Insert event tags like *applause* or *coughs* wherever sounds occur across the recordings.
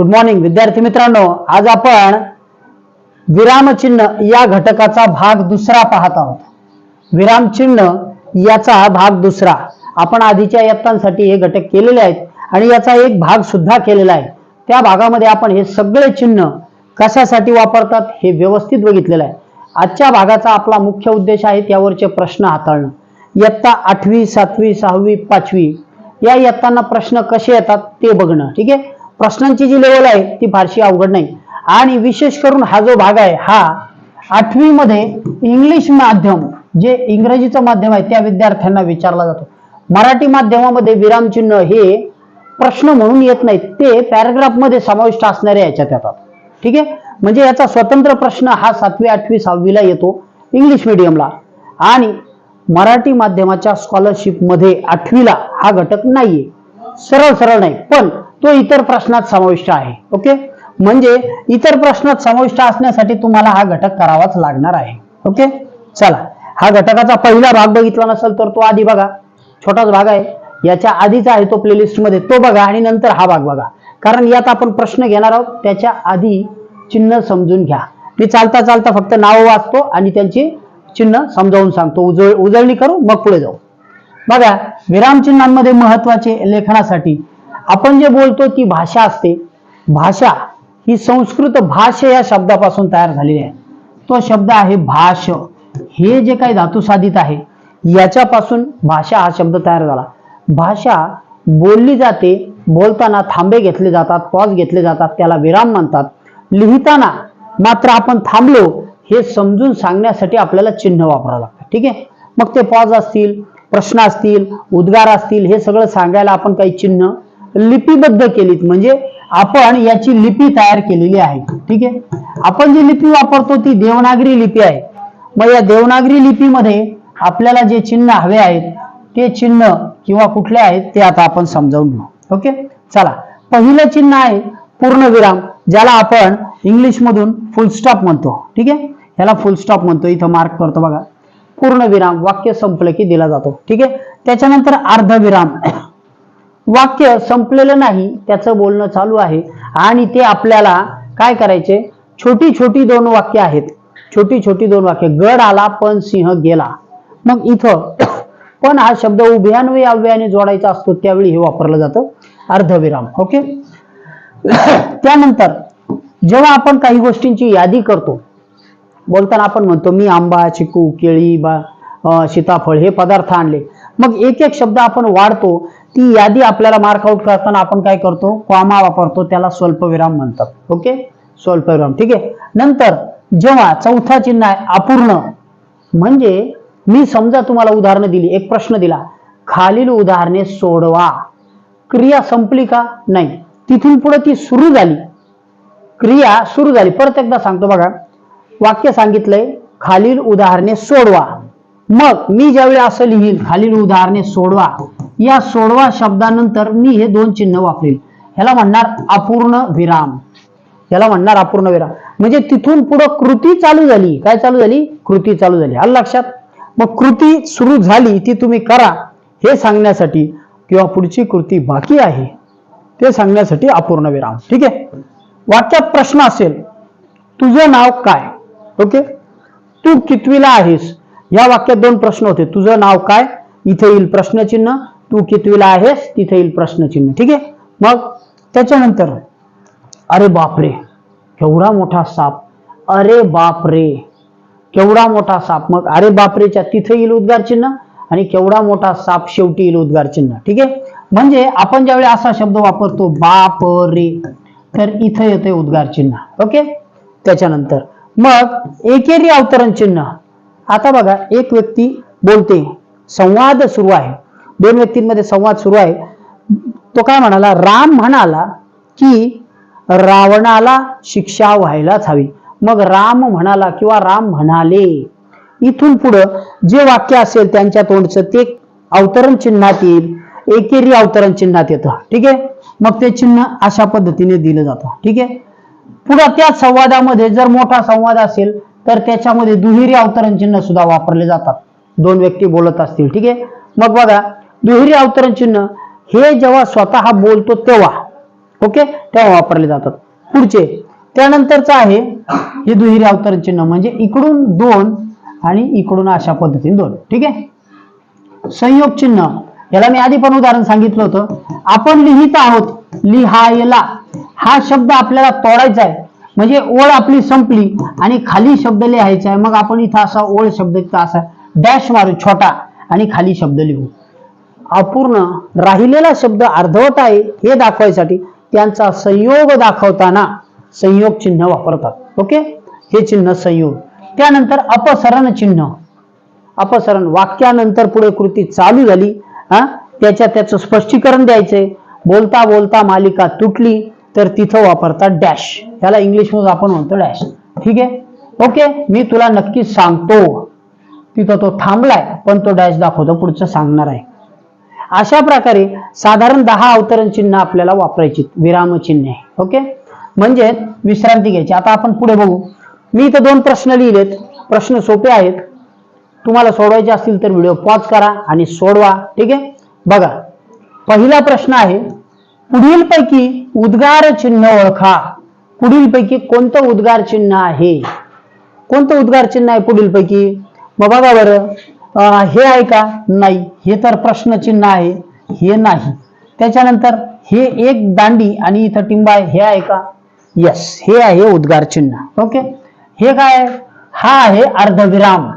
Good morning विद्यार्थी मित्रांनो. आज आपण विरामचिन्ह या घटकाचा भाग दुसरा पाहत आहोत. विरामचिन्ह याचा भाग दुसरा. आपण आधीच्या इयत्तांसाठी हे घटक केलेले आहेत आणि याचा एक भाग सुद्धा केलेला आहे. त्या भागामध्ये आपण हे सगळे चिन्ह कशासाठी वापरतात हे व्यवस्थित बघितलेलं आहे. आजच्या भागाचा आपला मुख्य उद्देश आहे त्यावरचे प्रश्न हाताळणं. इयत्ता आठवी सातवी सहावी पाचवी या इयत्तांना प्रश्न कसे येतात ते बघणं. ठीक आहे? प्रश्नांची जी लेवल आहे ती फारशी अवघड नाही. आणि विशेष करून हा जो भाग आहे हा आठवी मध्ये इंग्लिश माध्यम जे इंग्रजीचं माध्यम आहे त्या विद्यार्थ्यांना विचारला जातो. मराठी माध्यमामध्ये विरामचिन्ह हे प्रश्न म्हणून येत नाहीत. ते पॅराग्राफमध्ये समाविष्ट असणारे याच्यात येतात. ठीक आहे? म्हणजे याचा स्वतंत्र प्रश्न हा सातवी आठवी सहावीला येतो इंग्लिश मिडियमला आणि मराठी माध्यमाच्या स्कॉलरशिपमध्ये आठवीला हा घटक नाहीये. सरळ सरळ नाही. पण तो इतर प्रश्नात समाविष्ट आहे. ओके म्हणजे इतर प्रश्नात समाविष्ट असण्यासाठी तुम्हाला हा घटक करावाच लागणार आहे. ओके चला. हा घटकाचा पहिला भाग बघितला नसेल तर तो आधी बघा. छोटाच भाग आहे. याच्या आधीचा आहे तो प्लेलिस्टमध्ये. तो बघा आणि नंतर हा भाग बघा. कारण यात आपण प्रश्न घेणार आहोत. त्याच्या आधी चिन्ह समजून घ्या. मी चालता चालता फक्त नाव वाचतो आणि त्यांची चिन्ह समजावून सांगतो. उजळ उजळणी करू मग पुढे जाऊ. बघा विरामचिन्हांमध्ये महत्त्वाचे लेखनासाठी आपण जे बोलतो ती भाषा असते. भाषा ही संस्कृत भाष या शब्दापासून तयार झालेली आहे. तो शब्द आहे भाष. हे जे काही धातू साधित आहे याच्यापासून भाषा हा शब्द तयार झाला. भाषा बोलली जाते बोलताना थांबे घेतले जातात पॉज घेतले जातात त्याला विराम म्हणतात. लिहिताना मात्र आपण थांबलो हे समजून सांगण्यासाठी आपल्याला चिन्ह वापरावं लागतं. ठीक आहे? मग ते पॉज असतील प्रश्न असतील उद्गार असतील हे सगळं सांगायला आपण काही चिन्ह लिपीबद्ध केलीत. म्हणजे आपण याची लिपी तयार केलेली आहे. ठीक आहे? आपण जी लिपी वापरतो ती देवनागरी लिपी आहे. मग या देवनागरी लिपीमध्ये आपल्याला जे चिन्ह हवे आहेत ते चिन्ह किंवा कुठले आहेत ते आता आपण समजावून घेऊ. ओके? चला. पहिलं चिन्ह आहे पूर्णविराम ज्याला आपण इंग्लिश मधून फुल स्टॉप म्हणतो. ठीक आहे? ह्याला फुल स्टॉप म्हणतो. इथं मार्क करतो बघा. पूर्णविराम वाक्य संपलं की दिला जातो. ठीक आहे? त्याच्यानंतर अर्धविराम. वाक्य संपलेलं नाही त्याचं बोलणं चालू आहे. आणि ते आपल्याला काय करायचे? छोटी छोटी दोन वाक्य आहेत. छोटी छोटी दोन वाक्य. गड आला पण सिंह गेला. मग इथं *coughs* पण हा शब्द उभयान्वयी अव्ययाने जोडायचा असतो त्यावेळी हे वापरलं जातं. अर्धविराम. ओके? *coughs* त्यानंतर जेव्हा आपण काही गोष्टींची यादी करतो बोलताना आपण म्हणतो मी आंबा चिकू केळी बा सीताफळ हे पदार्थ आणले. मग एक एक शब्द आपण वाढतो ती यादी आपल्याला मार्कआउट करताना आपण काय करतो? कॉमा वापरतो त्याला स्वल्पविराम म्हणतात. ओके स्वल्पविराम. ठीक आहे? नंतर जेव्हा चौथा चिन्ह आहे अपूर्ण. म्हणजे मी समजा तुम्हाला उदाहरणं दिली एक प्रश्न दिला. खालील उदाहरणे सोडवा. क्रिया संपली का? नाही. तिथून पुढे ती सुरू झाली. क्रिया सुरू झाली. परत एकदा सांगतो बघा. वाक्य सांगितलंय खालील उदाहरणे सोडवा. मग मी ज्यावेळी असं लिहील खालील उदाहरणे सोडवा. या सोडवा शब्दानंतर मी हे दोन चिन्ह वापरेल ह्याला म्हणणार अपूर्ण विराम. याला म्हणणार अपूर्ण विराम. म्हणजे तिथून पुढं कृती चालू झाली. काय चालू झाली? कृती चालू झाली. आलं लक्षात? मग कृती सुरू झाली ती तुम्ही करा. हे सांगण्यासाठी किंवा पुढची कृती बाकी आहे ते सांगण्यासाठी अपूर्ण विराम. ठीक आहे? वाक्यात प्रश्न असेल तुझं नाव काय? ओके? तू कितवीला आहेस? या वाक्यात दोन प्रश्न होते. तुझं नाव काय? इथे येईल प्रश्नचिन्ह. तू कितवीला आहेस? तिथे येईल प्रश्नचिन्ह. ठीक आहे? मग त्याच्यानंतर अरे बापरे केवढा मोठा साप. अरे बापरे केवढा मोठा साप. मग अरे बापरेच्या तिथे येईल उद्गार चिन्ह आणि केवढा मोठा साप शेवटी येईल उद्गार चिन्ह ठीक आहे? म्हणजे आपण ज्यावेळी असा शब्द वापरतो बाप रे तर इथं येते उद्गार चिन्ह ओके? त्याच्यानंतर मग एकेरी अवतरण चिन्ह आता बघा एक व्यक्ती बोलते संवाद सुरू आहे. दोन व्यक्तींमध्ये संवाद सुरू आहे. तो काय म्हणाला राम म्हणाला की रावणाला शिक्षा व्हायलाच हवी. मग राम म्हणाला किंवा राम म्हणाले. इथून पुढं जे वाक्य असेल त्यांच्या तोंडचं ते अवतरण चिन्हात येईल. एकेरी अवतरण चिन्हात येतं. ठीक आहे? मग ते चिन्ह अशा पद्धतीने दिलं जातं. ठीक आहे? पुढं त्या संवादामध्ये जर मोठा संवाद असेल तर त्याच्यामध्ये दुहेरी अवतरण चिन्ह सुद्धा वापरले जातात. दोन व्यक्ती बोलत असतील ठीक आहे? मग बघा दुहेरी अवतरण चिन्ह हे जेव्हा स्वतः बोलतो तेव्हा ओके? तेव्हा वापरले जातात. पुढचे त्यानंतरचं आहे हे दुहेरी अवतरण चिन्ह म्हणजे इकडून दोन आणि इकडून अशा पद्धतीने दोन ठीक आहे? संयोग चिन्ह याला मी आधी पण उदाहरण सांगितलं होतं. आपण लिहित आहोत लिहायला. हा शब्द आपल्याला तोडायचा आहे. म्हणजे ओळ आपली संपली आणि खाली शब्द लिहायचा आहे. मग आपण इथं असा ओळ शब्द इथं असा डॅश मारू छोटा आणि खाली शब्द लिहू. अपूर्ण राहिलेला शब्द अर्धवट आहे हे दाखवायसाठी त्यांचा संयोग दाखवताना संयोग चिन्ह वापरतात. ओके? हे चिन्ह संयोग. त्यानंतर अपसरण चिन्ह. अपसरण वाक्यानंतर पुढे कृती चालू झाली. हा? त्याच्या त्याचं स्पष्टीकरण द्यायचंय. बोलता बोलता मालिका तुटली. तर तिथं वापरतात डॅश. त्याला इंग्लिशमध्ये आपण म्हणतो डॅश. ठीक आहे? ओके मी तुला नक्कीच सांगतो. तिथं तो थांबलाय पण तो डॅश दाखवतो पुढचं सांगणार आहे. अशा प्रकारे साधारण दहा अवतरण चिन्ह आपल्याला वापरायची विराम चिन्ह. ओके? म्हणजे विश्रांती घ्यायची. आता आपण पुढे बघू. मी इथं दोन प्रश्न लिहिलेत. प्रश्न सोपे आहेत. तुम्हाला सोडवायचे असतील तर व्हिडिओ पॉज करा आणि सोडवा. ठीक आहे? बघा. पहिला प्रश्न आहे पुढील पैकी उद्गार चिन्ह ओळखा. पुढील पैकी कोणतं उद्गार चिन्ह आहे? कोणतं उद्गार चिन्ह आहे पुढील पैकी मग बघा बरं. हे आहे का? नाही. हे तर प्रश्नचिन्ह आहे. हे नाही. त्याच्यानंतर हे एक दांडी आणि इथं टिंबा आहे. हे आहे का? यस हे आहे उद्गार चिन्ह. ओके हे काय हा आहे अर्धविराम.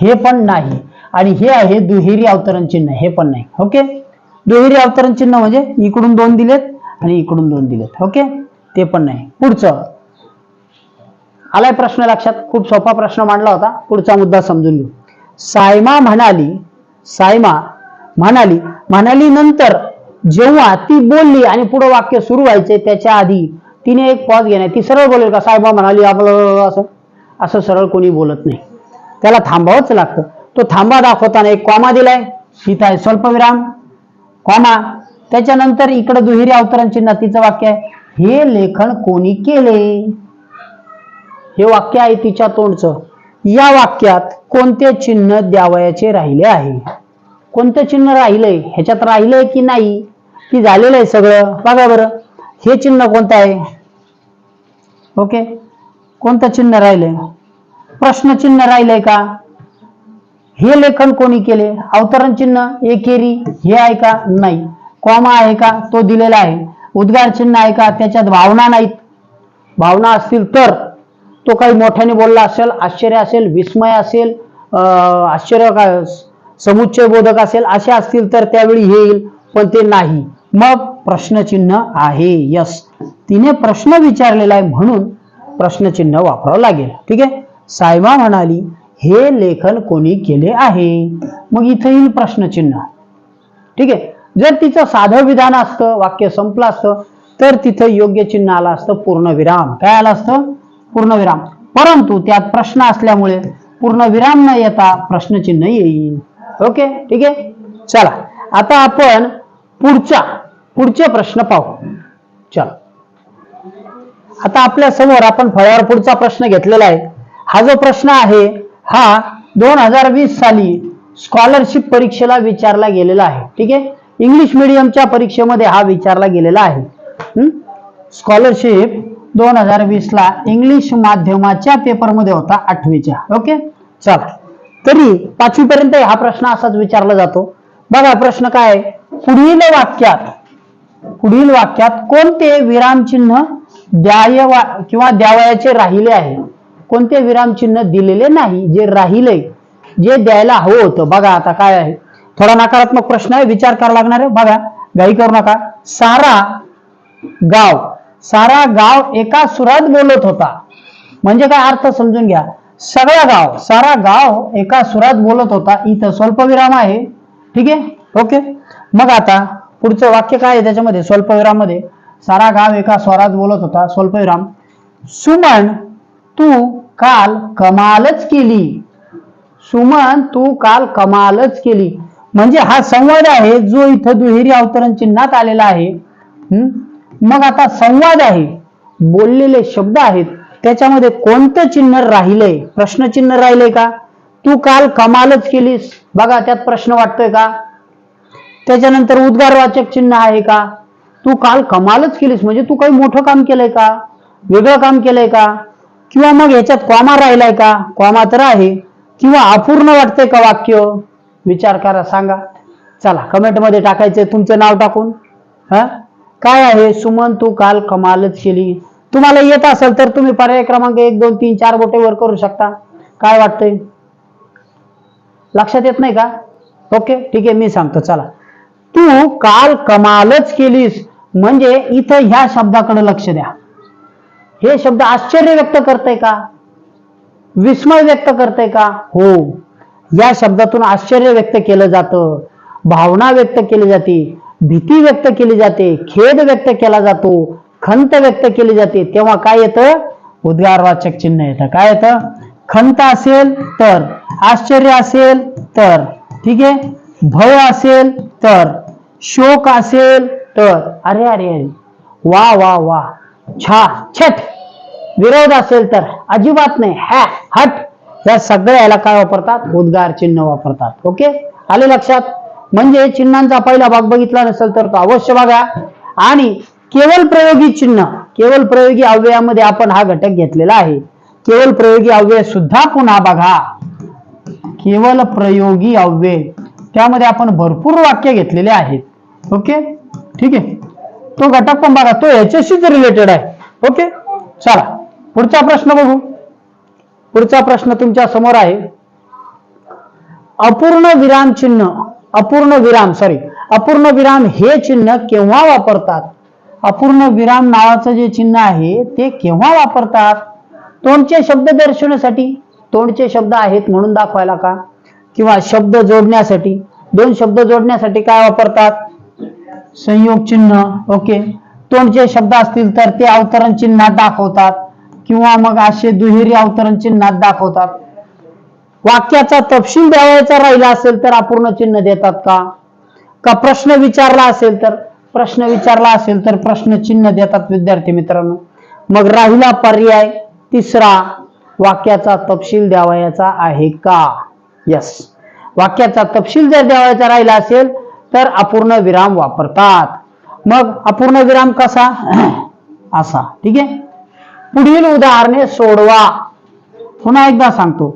हे पण नाही. आणि हे आहे दुहेरी अवतरण चिन्ह. हे पण नाही. ओके दुहेरी अवतरण चिन्ह म्हणजे इकडून दोन दिलेत आणि इकडून दोन दिलेत. ओके ते पण नाही. पुढचं. आलाय प्रश्न लक्षात. खूप सोपा प्रश्न मांडला होता. पुढचा मुद्दा समजून घेऊ. सायमा म्हणाली सायमा म्हणाली म्हणाली नंतर जेव्हा ती बोलली आणि पुढे वाक्य सुरू व्हायचे त्याच्या आधी तिने एक पॉज घेणे ती सरळ बोलेल का? सायमा म्हणाली आपलं असं. असं सरळ कोणी बोलत नाही. त्याला थांबावंच लागतं. तो थांबा दाखवताना एक कॉमा दिलाय. इथं आहे स्वल्पविराम. हो कॉमा त्याच्यानंतर इकडे दुहेरी अवतरण चिन्ह तिचं वाक्य आहे. हे लेखन कोणी केले? हे वाक्य आहे तिच्या तोंडचं. या वाक्यात कोणते चिन्ह द्यावयाचे राहिले आहे? कोणतं चिन्ह राहिलंय ह्याच्यात राहिलंय की नाही? की झालेलं आहे सगळं? बघा बरं. हे चिन्ह कोणतं आहे? ओके? कोणतं चिन्ह राहिलंय प्रश्न चिन्ह राहिलंय का? हे लेखन कोणी केले? अवतरण चिन्ह एकेरी हे आहे का नाही. कॉमा आहे का? तो दिलेला आहे. उद्गार चिन्ह आहे का? त्याच्यात भावना नाहीत. भावना असतील तर तो काही मोठ्याने बोलला असेल आश्चर्य असेल विस्मय असेल अं, आश्चर्य का समुच्चय बोधक असेल असे असतील तर त्यावेळी हे येईल पण ते नाही. मग प्रश्नचिन्ह आहे. यस. तिने प्रश्न विचारलेला आहे म्हणून प्रश्नचिन्ह वापरावं लागेल. ठीक आहे? सायमा म्हणाली हे लेखन कोणी केले आहे? मग इथं येईल प्रश्नचिन्ह. ठीक आहे? जर तिचं साधं विधान असतं वाक्य संपलं असतं तर तिथं योग्य चिन्ह आलं असतं पूर्णविराम काय आलं असतं? पूर्णविराम परंतु त्यात प्रश्न असल्यामुळे पूर्णविराम न येता प्रश्नचिन्ह येईल ओके? ठीक आहे? चला. आता आपण पुढचा पुढचे प्रश्न पाहू. चला. आता आपल्यासमोर आपण फळ्यावर पुढचा प्रश्न घेतलेला आहे. हा जो प्रश्न आहे हा दोन हजार वीस साली स्कॉलरशिप परीक्षेला विचारला गेलेला आहे. ठीक आहे? इंग्लिश मिडियमच्या परीक्षेमध्ये हा विचारला गेलेला आहे. स्कॉलरशिप दोन हजार वीस ला इंग्लिश माध्यमाच्या पेपरमध्ये होता आठवीच्या. ओके चला. तरी पाचवी पर्यंत हा प्रश्न असाच विचारला जातो. बघा प्रश्न काय पुढील वाक्यात पुढील वाक्यात कोणते विरामचिन्ह द्याय किंवा द्यावयाचे राहिले आहे? कोणते विरामचिन्ह दिलेले नाही जे राहिले जे द्यायला हवं होतं. बघा आता काय आहे. थोडा नकारात्मक प्रश्न आहे विचार करावा लागणार आहे. बघा घाई करू नका. सारा गाव सारा गाव एका सुरात बोलत होता. म्हणजे काय अर्थ समजून घ्या. सगळा गाव सारा गाव एका सुरात बोलत होता. इथं स्वल्पविराम आहे. ठीक आहे? ओके? मग आता पुढचं वाक्य काय आहे त्याच्यामध्ये? स्वल्पविराममध्ये सारा गाव एका स्वरात बोलत होता. स्वल्पविराम सुमन तू काल कमालच केली. सुमन तू काल कमालच केली. म्हणजे हा संवाद आहे जो इथं दुहेरी अवतरण चिन्हात आलेला आहे. हम्म? मग आता संवाद आहे. बोललेले शब्द आहेत. त्याच्यामध्ये कोणतं चिन्ह राहिलंय? प्रश्नचिन्ह राहिलंय का? तू काल कमालच केलीस. बघा त्यात प्रश्न वाटतोय का? त्याच्यानंतर उद्गारवाचक चिन्ह आहे का? तू काल कमालच केलीस. म्हणजे तू काही मोठं काम केलंय का? वेगळं काम केलंय का? किंवा मग याच्यात कॉमा राहिलाय का? कॉमा तर आहे. किंवा अपूर्ण वाटते का वाक्य? विचार करा सांगा. चला कमेंटमध्ये टाकायचंय. तुमचं नाव टाकून. हा? काय आहे? सुमन तू काल कमालच केली. तुम्हाला येत असेल तर तुम्ही पर्याय क्रमांक एक दोन तीन चार बोटे वर करू शकता. काय वाटतंय? लक्षात येत नाही का? ओके ठीक आहे मी सांगतो. चला. तू काल कमालच केलीस. म्हणजे इथं ह्या शब्दाकडे लक्ष द्या. हे शब्द आश्चर्य व्यक्त करते का? विस्मय व्यक्त करते का? हो. या शब्दातून आश्चर्य व्यक्त केलं जातं भावना व्यक्त केली जाते भीती व्यक्त केली जाते खेद व्यक्त केला जातो खंत व्यक्त केली जाते. तेव्हा काय येतं? उद्गारवाचक चिन्ह येतं. काय येतं? खंत असेल तर आश्चर्य असेल तर ठीक आहे? भय असेल तर शोक असेल तर अरे अरे अरे. वा वा वा. छा छट विरोध असेल तर अजिबात नाही. हॅ हट. या सगळ्या याला काय वापरतात? उद्गार चिन्ह वापरतात. ओके? आले लक्षात? म्हणजे चिन्हांचा पहिला भाग बघितला नसेल तर तो अवश्य बघा. आणि केवळ प्रयोगी चिन्ह केवळ प्रयोगी अव्ययामध्ये आपण हा घटक घेतलेला आहे. केवळ प्रयोगी अव्यय सुद्धा पुन्हा बघा. केवळ प्रयोगी अव्यय त्यामध्ये आपण भरपूर वाक्य घेतलेले आहेत. ओके? ठीक आहे? तो घटक पण बघा तो याच्याशीच रिलेटेड आहे. ओके चला पुढचा प्रश्न बघू. पुढचा प्रश्न तुमच्यासमोर आहे. अपूर्ण विराम चिन्ह अपूर्ण विराम सॉरी अपूर्ण विराम हे चिन्ह केव्हा वापरतात? अपूर्ण विराम नावाचं जे चिन्ह आहे ते केव्हा वापरतात? तोंडचे शब्द दर्शवण्यासाठी तोंडचे शब्द आहेत म्हणून दाखवायला का? किंवा शब्द जोडण्यासाठी दोन शब्द जोडण्यासाठी काय वापरतात? संयोग चिन्ह ओके तोंडचे शब्द असतील तर ते अवतरण चिन्हात दाखवतात किंवा मग असे दुहेरी अवतरण चिन्हात दाखवतात. वाक्याचा तपशील द्यावायचा राहिला असेल तर अपूर्ण चिन्ह देतात का? का प्रश्न विचारला असेल तर? प्रश्न विचारला असेल तर प्रश्न चिन्ह देतात विद्यार्थी मित्रांनो. मग राहिला पर्याय तिसरा वाक्याचा तपशील द्यावायचा आहे का? यस वाक्याचा तपशील जर द्यावायचा राहिला असेल तर अपूर्ण विराम वापरतात. मग अपूर्ण विराम कसा? *clears throat* असा. ठीक आहे? पुढील उदाहरणे सोडवा. पुन्हा एकदा सांगतो.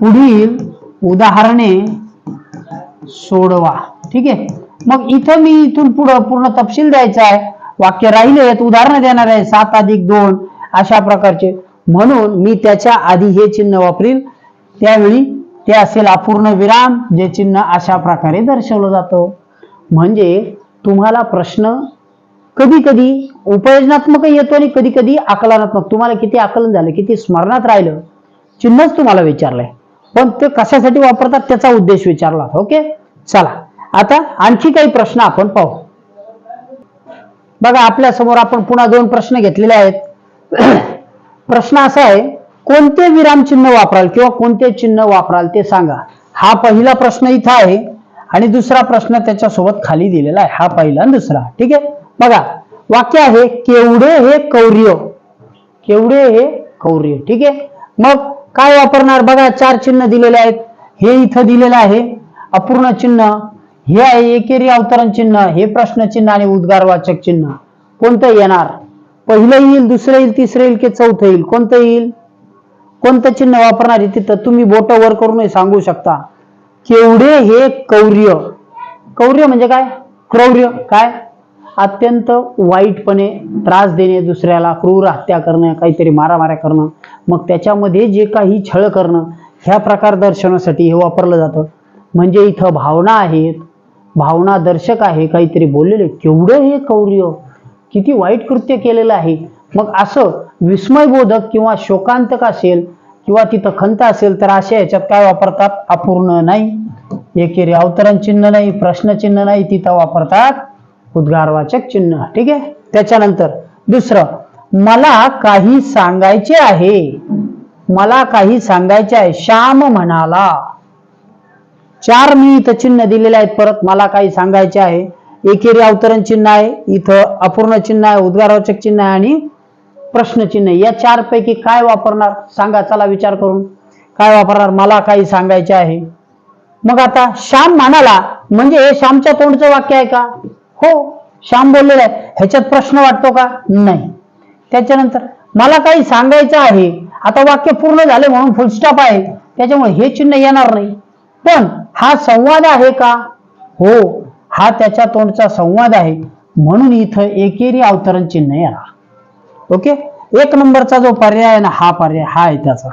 पुढील उदाहरणे सोडवा. ठीक आहे? मग इथं मी इथून पुढं पूर्ण तपशील द्यायचा आहे. वाक्य राहिले आहेत उदाहरणं देणार आहे. सात अधिक दोन अशा प्रकारचे. म्हणून मी त्याच्या आधी हे चिन्ह वापरील त्यावेळी ते असेल अपूर्ण विराम जे चिन्ह अशा प्रकारे दर्शवलं जातं. म्हणजे तुम्हाला प्रश्न कधी कधी उपयोजनात्मक येतो आणि कधी कधी आकलनात्मक. तुम्हाला किती आकलन झालं किती स्मरणात राहिलं चिन्हच तुम्हाला विचारलंय. पण ते कशासाठी वापरतात त्याचा उद्देश विचारला. ओके? चला. आता आणखी काही प्रश्न आपण पाहू. बघा आपल्यासमोर आपण पुन्हा दोन प्रश्न घेतलेले आहेत. *clears throat* प्रश्न असा आहे कोणते विराम चिन्ह वापराल किंवा कोणते चिन्ह वापराल ते सांगा. हा पहिला प्रश्न इथं आहे. आणि दुसरा प्रश्न त्याच्यासोबत खाली दिलेला आहे. हा पहिला आणि दुसरा. ठीक आहे? बघा वाक्य आहे केवढे हे कौर्य. केवढे हे कौर्य. ठीक आहे? मग काय वापरणार? बघा चार चिन्ह दिलेले आहेत. हे इथं दिलेलं आहे. अपूर्ण चिन्ह. हे आहे एकेरी अवतरण चिन्ह. हे प्रश्न चिन्ह आणि उद्गारवाचक चिन्ह. कोणतं येणार? पहिलं येईल दुसरं येईल तिसरं येईल की चौथं येईल? कोणतं येईल? कोणतं चिन्ह वापरणार आहे तिथं? तुम्ही बोट वर करून सांगू शकता. केवढे हे कौर्य. कौर्य म्हणजे काय? क्रौर्य. काय? अत्यंत वाईटपणे त्रास देणे दुसऱ्याला क्रूर हत्या करणं काहीतरी मारामाऱ्या करणं मग त्याच्यामध्ये जे काही छळ करणं ह्या प्रकार दर्शवण्यासाठी हे वापरलं जातं. म्हणजे इथं भावना आहेत. भावना दर्शक आहे काहीतरी बोललेले. केवढं हे कौर्य. किती वाईट कृत्य केलेलं आहे. मग असं विस्मयबोधक किंवा शोकांतक असेल किंवा तिथं खंत असेल तर अशा ह्याच्यात काय वापरतात? अपूर्ण नाही. एकेरी अवतरण चिन्ह नाही प्रश्नचिन्ह नाही तिथं वापरतात. उद्गारवाचक चिन्ह. ठीक आहे? त्याच्यानंतर दुसरं मला काही सांगायचे आहे. मला काही सांगायचे आहे. श्याम म्हणाला. चार मी इथं चिन्ह दिलेले आहेत परत. मला काही सांगायचे आहे. एकेरी अवतरण चिन्ह आहे. इथं अपूर्ण चिन्ह आहे उद्गारवाचक चिन्ह आहे आणि प्रश्नचिन्ह या चार पैकी काय वापरणार? सांगा चला विचार करून. काय वापरणार? मला काही सांगायचे आहे. मग आता श्याम म्हणाला म्हणजे हे श्यामच्या तोंडचं वाक्य आहे का? हो. श्याम बोललेलं आहे ह्याच्यात प्रश्न वाटतो का? नाही. त्याच्यानंतर मला काही सांगायचं आहे. आता वाक्य पूर्ण झाले म्हणून फुलस्टॉप आहे. त्याच्यामुळे हे चिन्ह येणार नाही. पण हा संवाद आहे का? हो हा त्याच्या तोंडचा संवाद आहे. म्हणून इथं एकेरी अवतरण चिन्ह येणार. ओके? एक नंबरचा जो पर्याय आहे ना हा पर्याय हा आहे त्याचा.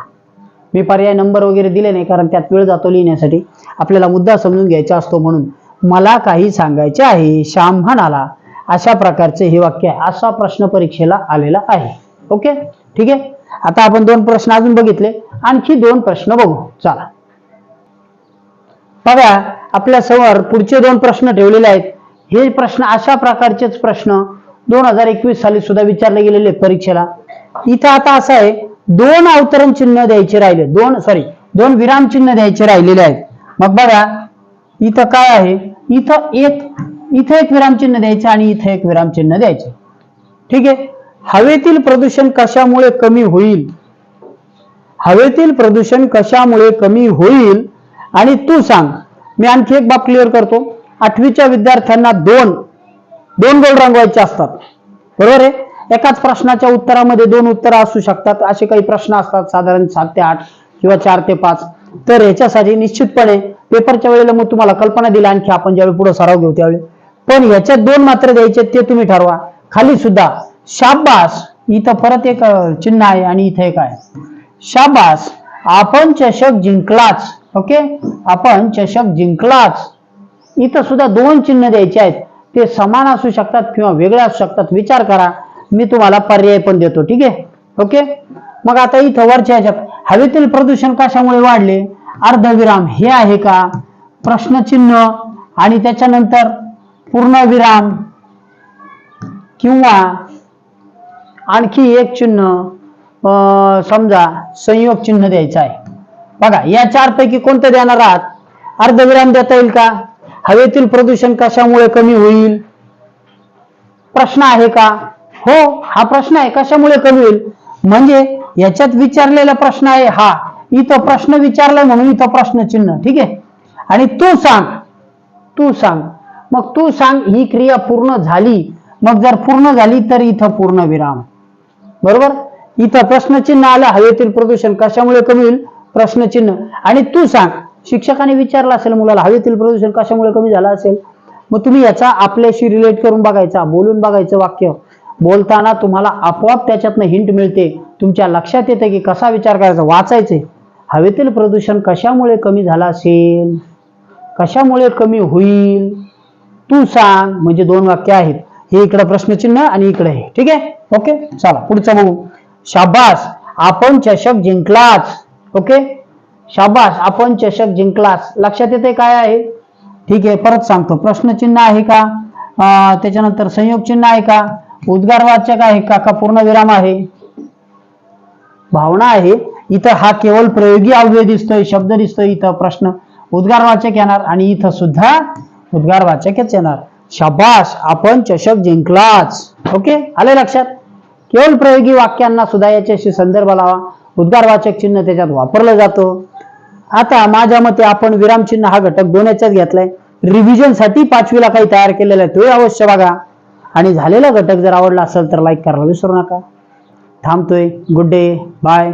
मी पर्याय नंबर वगैरे दिले नाही कारण त्यात वेळ जातो लिहिण्यासाठी. आपल्याला मुद्दा समजून घ्यायचा असतो म्हणून. मला काही सांगायचे आहे श्याम म्हणाला अशा प्रकारचे हे वाक्य आहे असा प्रश्न परीक्षेला आलेला आहे. ओके? ठीक आहे? आता आपण दोन प्रश्न अजून बघितले. आणखी दोन प्रश्न बघू. चला. बघा आपल्यासमोर पुढचे दोन प्रश्न ठेवलेले आहेत. हे प्रश्न अशा प्रकारचेच प्रश्न. दोन हजार एकवीस साली सुद्धा विचारले गेलेले परीक्षेला. इथं आता असं आहे दोन अवतरण चिन्ह द्यायचे राहिले दोन सॉरी दोन विराम चिन्ह द्यायचे राहिलेले आहेत. मग बघा इथं काय आहे? इथं एक इथं एक विराम चिन्ह द्यायचे आणि इथं एक विराम चिन्ह द्यायचे. ठीक आहे? हवेतील प्रदूषण कशामुळे कमी होईल? हवेतील प्रदूषण कशामुळे कमी होईल? आणि तू सांग. मी आणखी एक बाब क्लिअर करतो. आठवीच्या विद्यार्थ्यांना दोन दोन गोल रंगवायचे असतात. बरोबर आहे? एकाच प्रश्नाच्या उत्तरामध्ये दोन उत्तरं असू शकतात. असे काही प्रश्न असतात साधारण सात ते आठ किंवा चार ते पाच. तर ह्याच्यासाठी निश्चितपणे पेपरच्या वेळेला मग तुम्हाला कल्पना दिली आणखी आपण ज्यावेळी पुढे सराव घेऊ त्यावेळी. पण ह्याच्यात दोन मात्र द्यायचे ते तुम्ही ठरवा. खाली सुद्धा शाबास! इथं परत एक चिन्ह आहे आणि इथं एक आहे. शाबास! आपण चषक जिंकलाच. ओके? आपण चषक जिंकलाच. इथं सुद्धा दोन चिन्ह द्यायचे आहेत. ते समान असू शकतात किंवा वेगळे असू शकतात विचार करा. मी तुम्हाला पर्याय पण देतो ठीक आहे? ओके? मग आता इथं वरच्या ह्याच्यात हवेतील प्रदूषण कशामुळे वाढले? अर्धविराम हे आहे का? प्रश्नचिन्ह आणि त्याच्यानंतर पूर्णविराम किंवा आणखी एक चिन्ह अं, समजा संयोग चिन्ह द्यायचं आहे. बघा या चार पैकी कोणतं देणार आहात? अर्धविराम देता येईल का? हवेतील प्रदूषण कशामुळे कमी होईल? प्रश्न आहे का? हो हा प्रश्न आहे. कशामुळे कमी होईल? म्हणजे याच्यात विचारलेला प्रश्न आहे हा. इथं प्रश्न विचारलाय म्हणून इथं प्रश्न चिन्ह. ठीक आहे? आणि तू सांग. तू सांग. मग तू सांग ही क्रिया पूर्ण झाली. मग जर पूर्ण झाली तर इथं पूर्ण विराम. बरोबर? इथं प्रश्नचिन्ह आलं हवेतील प्रदूषण कशामुळे कमी होईल? प्रश्नचिन्ह. आणि तू सांग शिक्षकाने विचारलं असेल मुलाला हवेतील प्रदूषण कशामुळे कमी झालं असेल? मग तुम्ही याचा आपल्याशी रिलेट करून बघायचा बोलून बघायचं वाक्य. बोलताना तुम्हाला आपोआप त्याच्यातनं हिंट मिळते. तुमच्या लक्षात येते की कसा विचार करायचा? वाचायचे. हवेतील प्रदूषण कशामुळे कमी झालं असेल? कशामुळे कमी होईल? तू सांग. म्हणजे दोन वाक्य आहेत. हे इकडं प्रश्नचिन्ह आणि इकडे हे. ठीक आहे? ओके चला पुढचं बघू. शाबास. आपण चषक जिंकलाच. ओके शाबास आपण चषक जिंकलास. लक्षात येते काय आहे? ठीक आहे परत सांगतो. प्रश्नचिन्ह आहे का? त्याच्यानंतर संयोग चिन्ह आहे का? उद्गारवाचक आहे का? का पूर्णविराम आहे? भावना आहे. इथं हा केवळ प्रयोगी अव्यय दिसतोय शब्द दिसतोय इथं प्रश्न. उद्गारवाचक येणार आणि इथं सुद्धा उद्गारवाचकच येणार. शाबास आपण चषक जिंकलाच. ओके? आले लक्षात? केवळ प्रयोगी वाक्यांना सुद्धा याच्याशी संदर्भ लावा. उद्गारवाचक चिन्ह त्याच्यात वापरलं जातं. आता माझ्या मते आपण विरामचिन्ह हा घटक दोन याच्यात घेतलाय. रिव्हिजनसाठी पाचवीला काही तयार केलेला आहे तोही अवश्य बघा. आणि झालेला घटक जर आवडला असेल तर लाईक करायला विसरू नका. थांबतोय. Good day bye